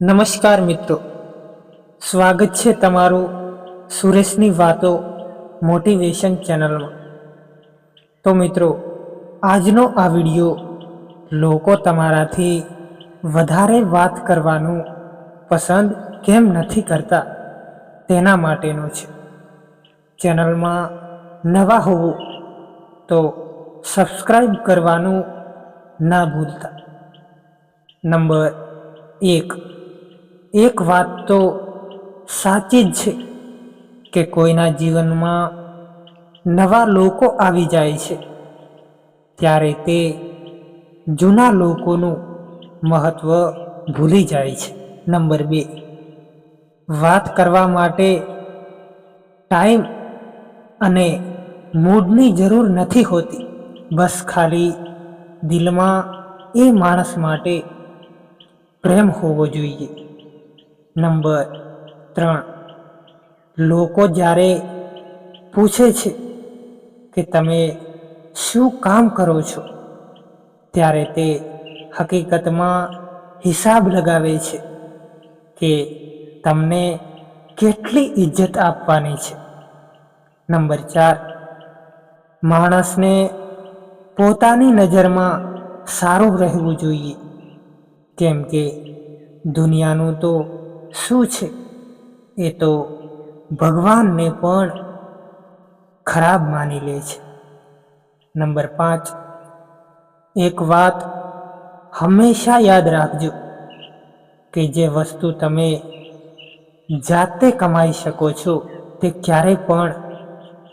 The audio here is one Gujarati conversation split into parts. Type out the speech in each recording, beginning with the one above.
નમસ્કાર મિત્રો. સ્વાગત છે તમારું સુરેશની વાતો મોટિવેશન ચેનલમાં. તો મિત્રો, આજનો આ વિડિયો લોકો તમારાથી વધારે વાત કરવાનું પસંદ કેમ નથી કરતા તેના માટેનો છે. ચેનલમાં નવા હોવું તો સબસ્ક્રાઈબ કરવાનું ના ભૂલતા. નંબર એક એક વાત તો સાચી જ છે કે કોઈના જીવનમાં નવા લોકો આવી જાય છે. ત્યારે તે જૂના લોકોનું મહત્ત્વ ભૂલી જાય છે. નંબર બે, વાત કરવા માટે ટાઈમ અને મૂડની જરૂર નથી હોતી. બસ ખાલી દિલમાં એ માણસ માટે પ્રેમ હોવો જોઈએ. નંબર ત્રણ. લોકો જ્યારે પૂછે છે કે તમે શું કામ કરો છો, ત્યારે તે હકીકતમાં હિસાબ લગાવે છે કે તમને કેટલી ઇજ્જત આપવાની છે. નંબર ચાર. માણસને પોતાની નજરમાં સારું રહેવું જોઈએ. કેમ કે દુનિયાનું તો શું છે? એ તો ભગવાનને પણ ખરાબ માની લે છે. નંબર પાંચ. એક વાત હંમેશા યાદ રાખજો કે જે વસ્તુ તમે જાતે કમાઈ શકો છો તે ક્યારેય પણ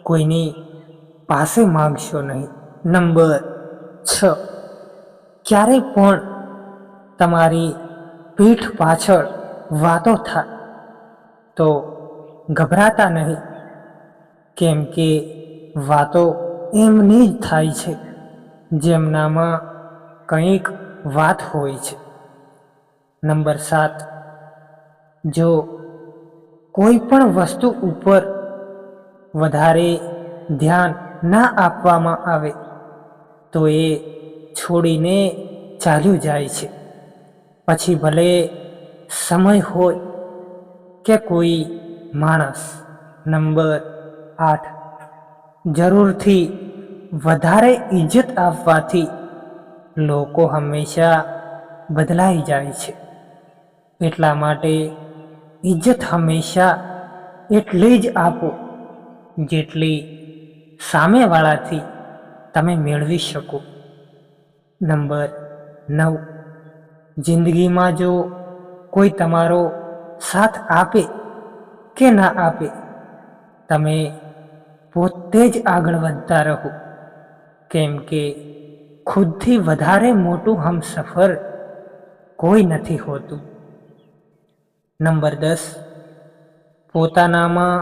કોઈની પાસે માગશો નહીં. નંબર છ. ક્યારેય પણ તમારી પીઠ પાછળ વાતો થાય તો ગભરાતા નહીં, કેમ કે વાતો એમની જ થાય છે, જેમનામાં કંઈક વાત હોય છે. નંબર સાત, જો કોઈ પણ વસ્તુ ઉપર વધારે ધ્યાન ના આપવામાં આવે, તો એ છોડીને ચાલ્યું જાય છે. પછી ભલે સમય હોય કે કોઈ માણસ, નંબર આઠ, જરૂરથી વધારે ઇજ્જત આપવાથી લોકો હંમેશા બદલાઈ જાય છે. એટલા માટે ઇજ્જત હંમેશા એટલી જ આપો, જેટલી સામેવાળાથી તમે મેળવી શકો. નંબર નવ, જિંદગીમાં જો કોઈ તમારો સાથ આપે કે ના આપે, તમે પોતે જ આગળ વધતા રહો. કેમ કે ખુદથી વધારે મોટું હમસફર કોઈ નથી હોતું. નંબર દસ, પોતાનામાં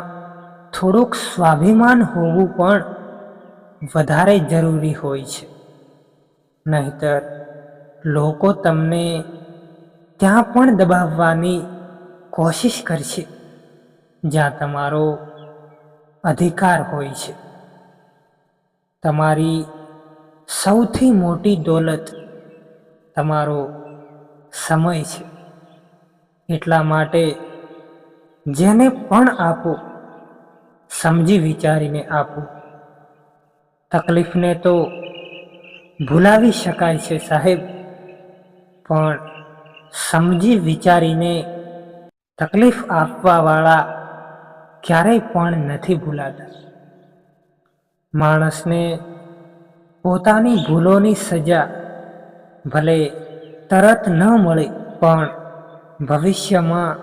થોડુંક સ્વાભિમાન હોવું પણ વધારે જરૂરી હોય છે. નહીતર લોકો તમને ત્યાં પણ દબાવવાની કોશિશ કરશે જ્યાં તમારો અધિકાર હોય છે. તમારી સૌથી મોટી દોલત તમારો સમય છે. એટલા માટે જેને પણ આપો, સમજી વિચારીને આપો. તકલીફને તો ભૂલાવી શકાય છે સાહેબ, પણ સમજી વિચારીને તકલીફ આપવાવાળા ક્યારેય પણ નથી ભૂલાતા. માણસને પોતાની ભૂલોની સજા ભલે તરત ન મળે, પણ ભવિષ્યમાં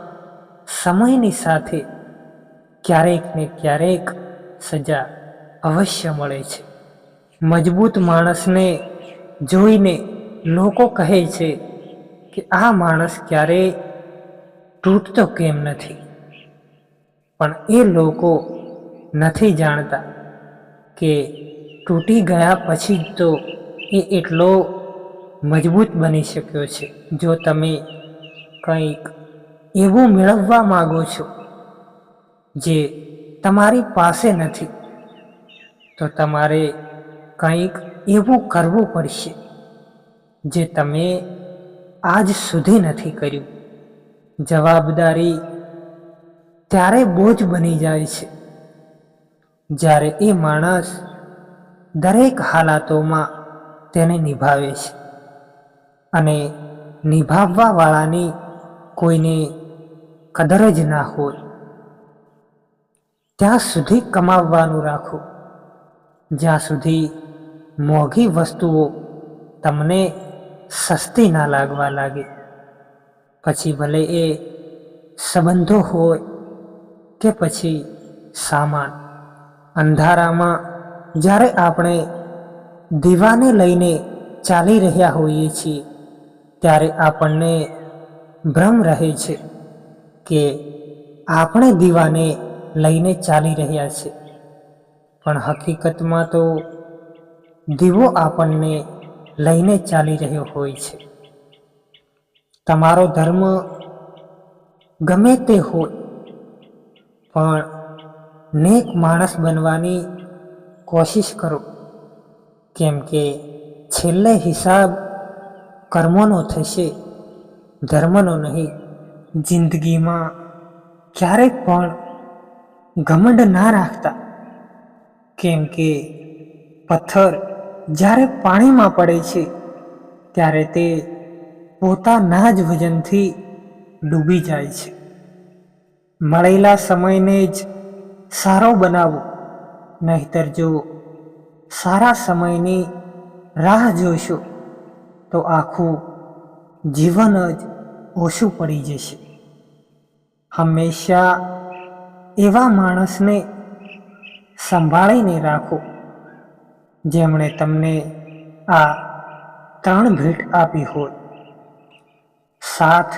સમયની સાથે ક્યારેક ને ક્યારેક સજા અવશ્ય મળે છે. મજબૂત માણસને જોઈને લોકો કહે છે કે આ માણસ ક્યારેય તૂટતો કેમ નથી? પણ એ લોકો નથી જાણતા કે તૂટી ગયા પછી જ તો એ એટલો મજબૂત બની શક્યો છે. જો તમે કંઈક એવું મેળવવા માગો છો જે તમારી પાસે નથી, તો તમારે કંઈક એવું કરવું પડશે જે તમે આજ સુધી નથી કર્યું. જવાબદારી ત્યારે બોજ બની જાય છે. જ્યારે એ માણસ દરેક હાલાતોમાં તેને નિભાવે છે અને નિભાવવાવાળાની કોઈને કદર જ ના હોય, ત્યાં સુધી કમાવવાનું રાખો. જ્યાં સુધી મોંઘી વસ્તુઓ તમને સસ્તી ના લાગવા લાગે. પછી ભલે એ સંબંધો હોય કે પછી સામાન. અંધારામાં જ્યારે આપણે દીવાને લઈને ચાલી રહ્યા હોઈએ છીએ, ત્યારે આપણને ભ્રમ રહે છે કે આપણે દીવાને લઈને ચાલી રહ્યા છે પણ હકીકતમાં તો દીવો આપણને લઈને ચાલી રહ્યો હોય છે. તમારો ધર્મ ગમે તે હોય, પણ નેક માણસ બનવાની કોશિશ કરો. કેમ કે છેલ્લે હિસાબ કર્મોનો થશે, ધર્મનો નહીં, જિંદગીમાં ક્યારેક પણ ઘમંડ ના રાખતા. કેમ કે પથ્થર જ્યારે પાણીમાં પડે છે, ત્યારે તે પોતાના જ વજનથી ડૂબી જાય છે. મળેલા સમયને જ સારો બનાવો, નહીતર જો સારા સમયની રાહ જોશો, તો આખું જીવન જ ઓછું પડી જશે. હંમેશા એવા માણસને સંભાળીને રાખો. જેમણે તમને આ ત્રણ ભેટ આપી હોય. સાથ,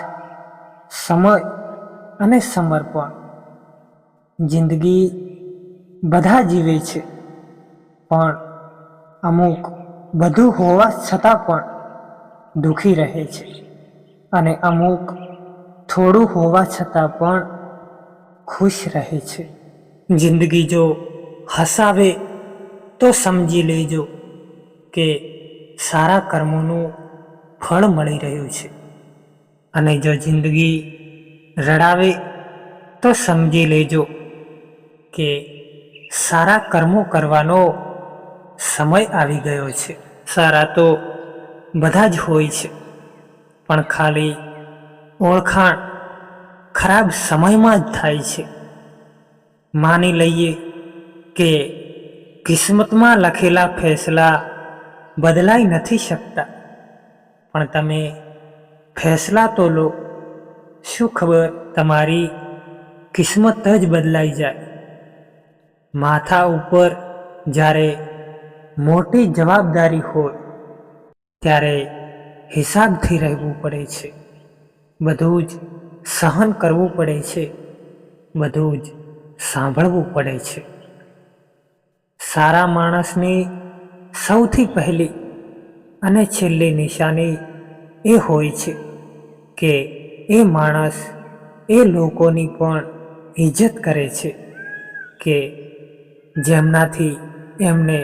સમય અને સમર્પણ. જિંદગી બધા જીવે છે, પણ અમુક બધું હોવા છતાં પણ દુઃખી રહે છે અને અમુક થોડું હોવા છતાં પણ ખુશ રહે છે. જિંદગી જો હસાવે તો સમજી લેજો કે સારા કર્મોનું ફળ મળી રહ્યું છે. અને જો જિંદગી રડાવે, તો સમજી લેજો કે સારા કર્મો કરવાનો સમય આવી ગયો છે. સારા તો બધા જ હોય છે, પણ ખાલી ઓળખાણ ખરાબ સમયમાં જ થાય છે. માની લઈએ કે કિસ્મતમાં લખેલા ફેસલા બદલાઈ નથી શકતા. પણ તમે ફેસલા તો લો. શું ખબર તમારી કિસ્મત જ બદલાઈ જાય? માથા ઉપર જ્યારે મોટી જવાબદારી હોય, ત્યારે હિસાબથી રહેવું પડે છે. બધું જ સહન કરવું પડે છે. બધું જ સાંભળવું પડે છે. સારા માણસની સૌથી પહેલી અને છેલ્લી નિશાની એ હોય છે કે એ માણસ એ લોકોની પણ ઇજ્જત કરે છે કે જેમનાથી એમને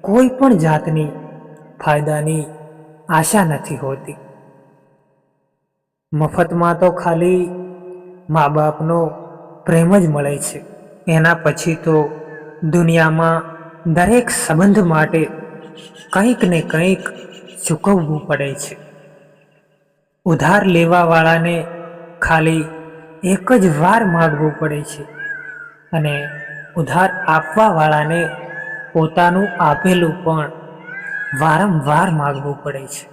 કોઈ પણ જાતની ફાયદાની આશા નથી હોતી. મફતમાં તો ખાલી મા બાપનો પ્રેમ જ મળે છે. એના પછી તો દુનિયામાં દરેક સંબંધ માટે કંઈક ને કંઈક ચૂકવવું પડે છે. ઉધાર લેવાવાળાને ખાલી એક જ વાર માગવું પડે છે અને ઉધાર આપવાવાળાને પોતાનું આપેલું પણ વારંવાર માગવું પડે છે.